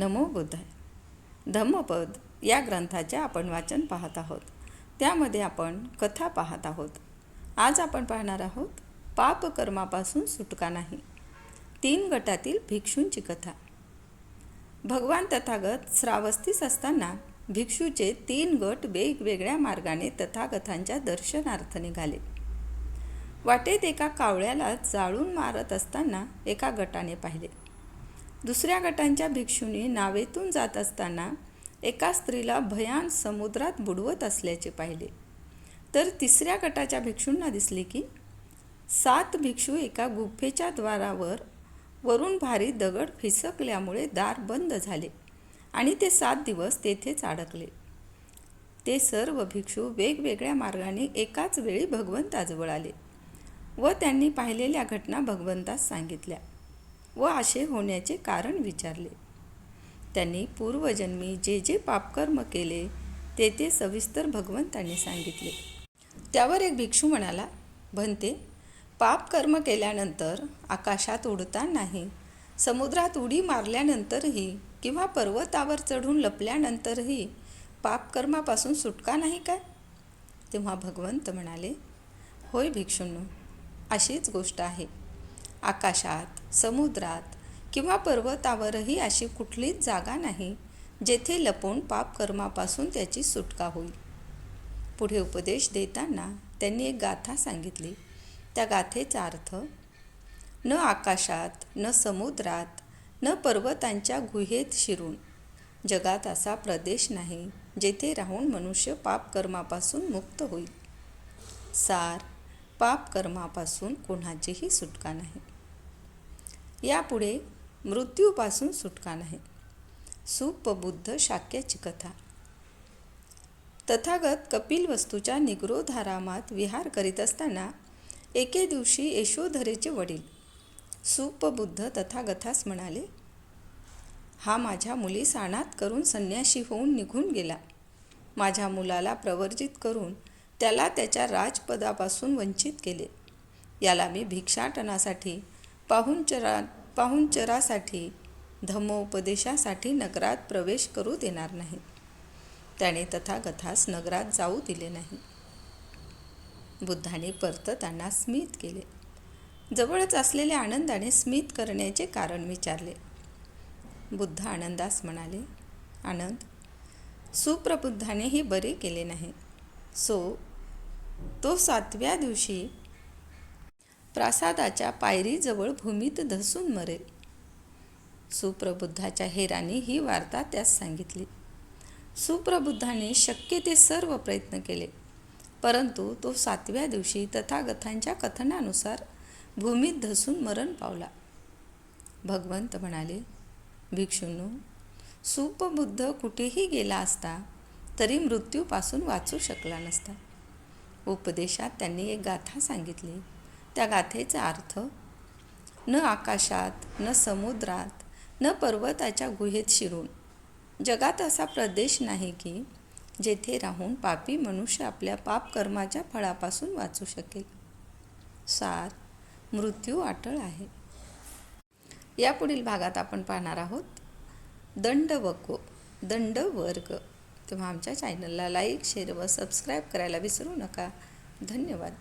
नमो बुद्धाय धम्मपद या ग्रंथाचे आपण वाचन पाहत आहोत. त्यामध्ये आपण कथा पाहत आहोत. आज आपण पाहणार आहोत पापकर्मापासून सुटका नाही. तीन गटातील भिक्षूंची कथा. भगवान तथागत श्रावस्तीस असताना भिक्षूचे तीन गट वेगवेगळ्या मार्गाने तथागतांच्या दर्शनार्थ निघाले. वाटेत एका कावळ्याला जाळून मारत असताना एका गटाने पाहिले. दुसऱ्या गटांच्या भिक्षूंनी नावेतून जात असताना एका स्त्रीला भयान समुद्रात बुडवत असल्याचे पाहिले. तर तिसऱ्या गटाच्या भिक्षूंना दिसले की सात भिक्षू एका गुफेच्या द्वारावर वरून भारी दगड फिसकल्यामुळे दार बंद झाले आणि ते सात दिवस तेथेच अडकले. ते सर्व भिक्षू वेगवेगळ्या मार्गाने एकाच वेळी भगवंताजवळ आले व त्यांनी पाहिलेल्या घटना भगवंतास सांगितल्या. व असे होण्याचे कारण विचारले. त्यांनी पूर्वजन्मी जे जे पापकर्म केले ते ते सविस्तर भगवंतांनी सांगितले. त्यावर एक भिक्षू म्हणाला भंते पापकर्म केल्यानंतर आकाशात उडता नाही समुद्रात उडी मारल्यानंतरही किंवा पर्वतावर चढून लपल्यानंतरही पापकर्मापासून सुटका नाही काय? तेव्हा भगवंत म्हणाले होय भिक्षूंनो अशीच गोष्ट आहे. आकाशात समुद्रात किंवा पर्वतावरही अशी कुठलीच जागा नाही जेथे लपून पापकर्मापासून त्याची सुटका होईल. पुढे उपदेश देताना त्यांनी एक गाथा सांगितली. त्या गाथेचा अर्थ न आकाशात न समुद्रात न पर्वतांच्या गुहेत शिरून जगात असा प्रदेश नाही जेथे राहून मनुष्य पापकर्मापासून मुक्त होईल. सार पापकर्मापासून कोणाचीही सुटका नाही. यापुढे मृत्यूपासून सुटका नाही. सुपबुद्ध शाक्याची कथा तथागत कपिल वस्तूच्या निग्रोधारामात विहार करीत असताना एके दिवशी यशोधरेचे वडील सुपबुद्ध तथागथास म्हणाले हा माझ्या मुलीस अनाथ करून संन्याशी होऊन निघून गेला. माझ्या मुलाला प्रवर्जित करून त्याला त्याच्या राजपदापासून वंचित केले. याला मी भिक्षाटनासाठी पाहुणचरा पाहुणचरासाठी धम्मोपदेशासाठी नगरात प्रवेश करू देणार नाही. त्याने तथागथास नगरात जाऊ दिले नाही. बुद्धाने परतताना स्मित केले. जवळच असलेल्या आनंदाने स्मित करण्याचे कारण विचारले. बुद्ध आनंदास म्हणाले आनंद सुप्रबुद्धाने हे बरे केले नाही. सो तो सातव्या दिवशी प्रासादाच्या पायरीजवळ भूमीत धसून मरेल. सुप्रबुद्धाच्या हेराने ही वार्ता त्यास सांगितली. सुप्रबुद्धाने शक्य ते सर्व प्रयत्न केले परंतु तो सातव्या दिवशी तथागतांच्या कथनानुसार भूमीत धसून मरण पावला. भगवंत म्हणाले भिक्षूंनू सुपबुद्ध कुठेही गेला असता तरी मृत्यूपासून वाचू शकला नसता. उपदेशात त्यांनी एक गाथा सांगितली. त्या गाथेचा अर्थ न आकाशात न समुद्रात न पर्वताच्या गुहेत शिरून. जगात असा प्रदेश नाही की जेथे राहून पापी मनुष्य आपल्या पापकर्माच्या फळापासून वाचू शकेल. सार मृत्यू अटळ आहे. यापुढील भागात आपण पाहणार आहोत दंड वको दंड वर्ग. तेव्हा आमच्या चॅनलला लाईक शेअर व सबस्क्राईब करायला विसरू नका. धन्यवाद.